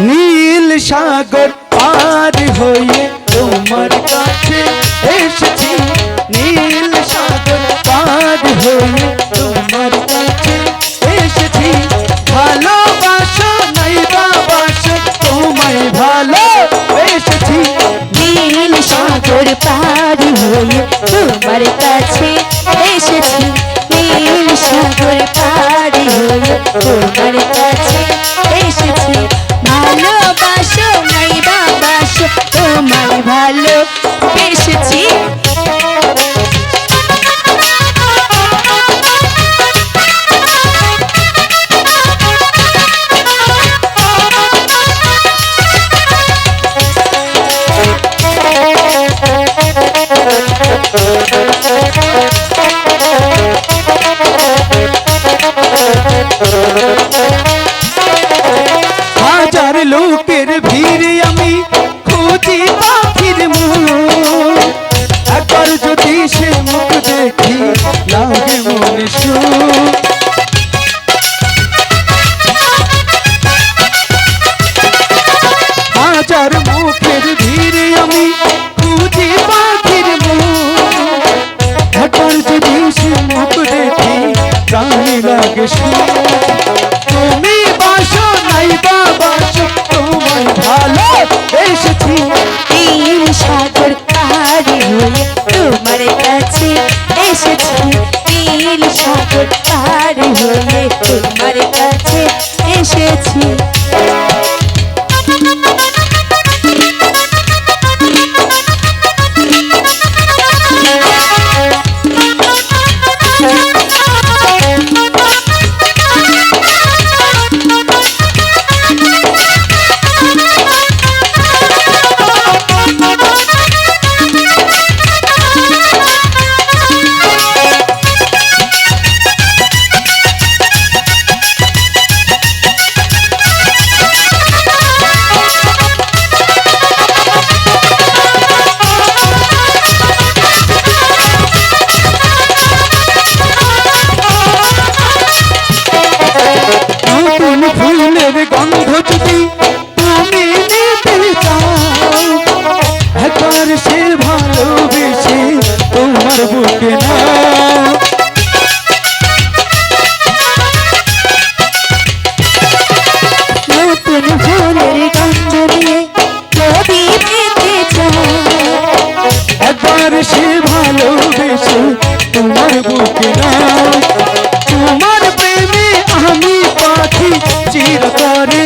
নীল সাগর পার হয়ে তোমার কাছে এসেছি। নীল সাগর পার হয়ে তোমার কাছে এসেছি। ভালোবাসা নাই বাবাসা তোমায় ভালো এসেছি নীল সাগর পার হয়ে তোমার কাছে তোমার লোকের ভিড়ে আমি খুঁজি পাখির মুখ। একবার যদি সে মুখ দেখি, লাগে মনে সুখ। নীল সাগর। প্রেমের গন্ধ যদি তুমি নিতে চাও একবার সে ভালোবেসে তোমার বুকে Lord.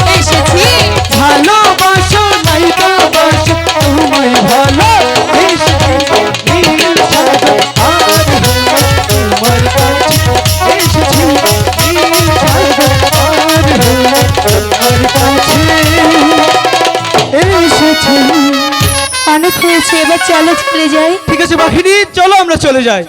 হয়েছে এবার চলো চলে যাই। ঠিক আছে বাঘিনী চলো আমরা চলে যাই।